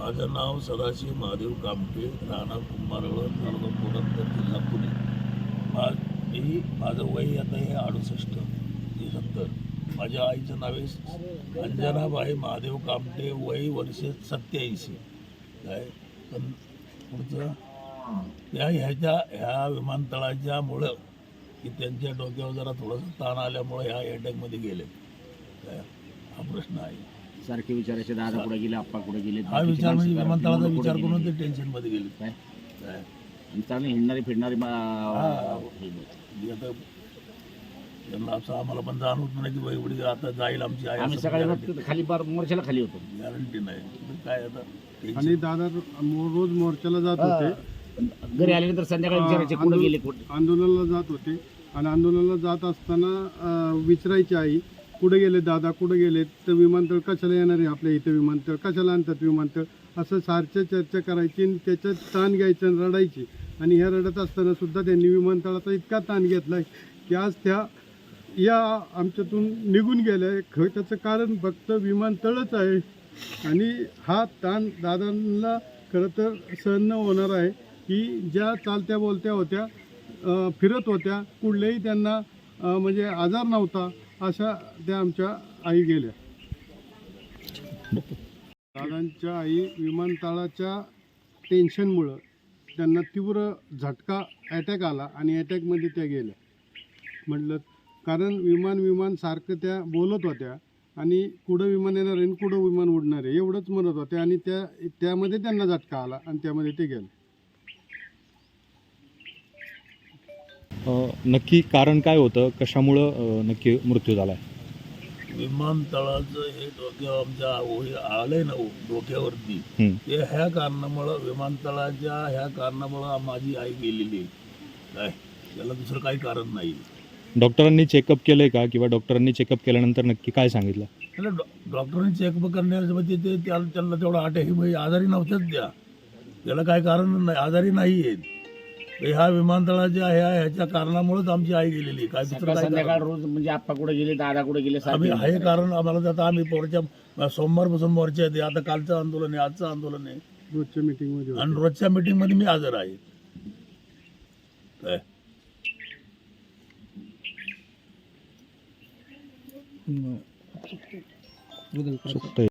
माझं नाव सदाशिव महादेव कामटे राणा कुंभारवळ तालुका पुरंदर जिल्हा पुणे. मा मी माझं वय आता हे अडुसष्ट ते सत्तर. माझ्या आईचं नाव आहे अंजनाबाई महादेव कामटे वय वर्ष सत्याऐंशी. काय? पण पुढचं? त्या ह्याच्या ह्या विमानतळाच्यामुळं की त्यांच्या डोक्यावर जरा थोडंसं ताण आल्यामुळं ह्या अटॅकमध्ये गेले. काय? हा प्रश्न आहे. सारखे विचारायचे दादा कुठे गेले आप्पा कुठे गेले हा विचार म्हणजे विमानतळाचा विचार? करून ते टेन्शनमध्ये गेले. काय? काय आणि चांगली हिंडणारी फिरणारी मा-. म्हणजे आता त्यांना असं आम्हाला पण जाणवत नाही की एवढी आता जाईल आमची आई आम्ही सकाळी खाली बार मोर्चाला खाली होतो. गॅरंटी नाही. पण काय आता? आणि. दादा मो- रोज मोर्चाला जात होते. घरी आल्यानंतर संध्याकाळी विचारायचे कुठे आंदोलन- गेले कुठे? आंदोलनाला जात होते. आणि आंदोलनाला जात असताना अं, विचारायची आई कुठे गेले दादा? कुठे गेले? तर विमानतळ कशाला येणार आहे आपल्या इथे विमानतळ? कशाला आणतात विमानतळ? असं सारख्या चर्चा करायची आणि त्याच्यात ताण घ्यायचं आणि रडायची. आणि ह्या रडत असताना सुद्धा त्यांनी विमानतळाचा इतका ताण घेतला की आज त्या या आमच्यातून निघून गेल्या. ख त्याचं कारण फक्त विमानतळच आहे. आणि हा ताण दादांना खरं तर सहन न होणार आहे की ज्या चालत्या बोलत्या होत्या फिरत होत्या कुठलेही त्यांना म्हणजे आजार नव्हता. अशा त्या आमच्या आई गेल्या. दादांच्या आई विमानतळाच्या टेन्शनमुळं त्यांना तीव्र झटका अटॅक आला आणि अटॅकमध्ये त्या गेल्या. म्हटलं कारण विमान विमान सारखं त्या बोलत होत्या आणि कुठं विमान येणार आहे आणि कुठं विमान उडणार आहे एवढंच म्हणत होत्या आणि त्या त्यामध्ये त्यांना झटका आला आणि त्यामध्ये ते गेले. नक्की कारण काय होतं? कशामुळं नक्की मृत्यू झाला विमानतळाचं हे डोक्यावर आमच्या ओळी आलंय ना डोक्यावरती. हं. ते ह्या कारणामुळं विमानतळाच्या ह्या कारणामुळं माझी आई गेलेली आहे. काय त्याला दुसरं काही कारण नाही. डॉक्टरांनी चेकअप केलंय का? किंवा डॉक्टरांनी चेकअप केल्यानंतर नक्की काय सांगितलं? त्याला डॉ- डॉक्टरांनी चेकअप करण्यामध्ये ते त्याला त्यांना तेवढा अटॅक म्हणजे आजारी नव्हत्याच त्या. त्याला काय कारण नाही आजारी नाही आहेत ह्या विमानतळाच्या ह्या ह्याच्या कारणामुळेच आमची आई गेलेली आहे. काय दुसरं सकाळ काय संध्याकाळ? रोज म्हणजे आप्पा कुठे गेले दादा कुठे गेले आम्ही हे कारण आम्हाला आता आम्ही पोरच्या सोमवारपासून मोर्चा येते आता कालचं आंदोलन आहे आजचं आंदोलन आहे रोजच्या मीटिंगमध्ये होते. आणि रोजच्या मीटिंगमध्ये मी हजर आहे काय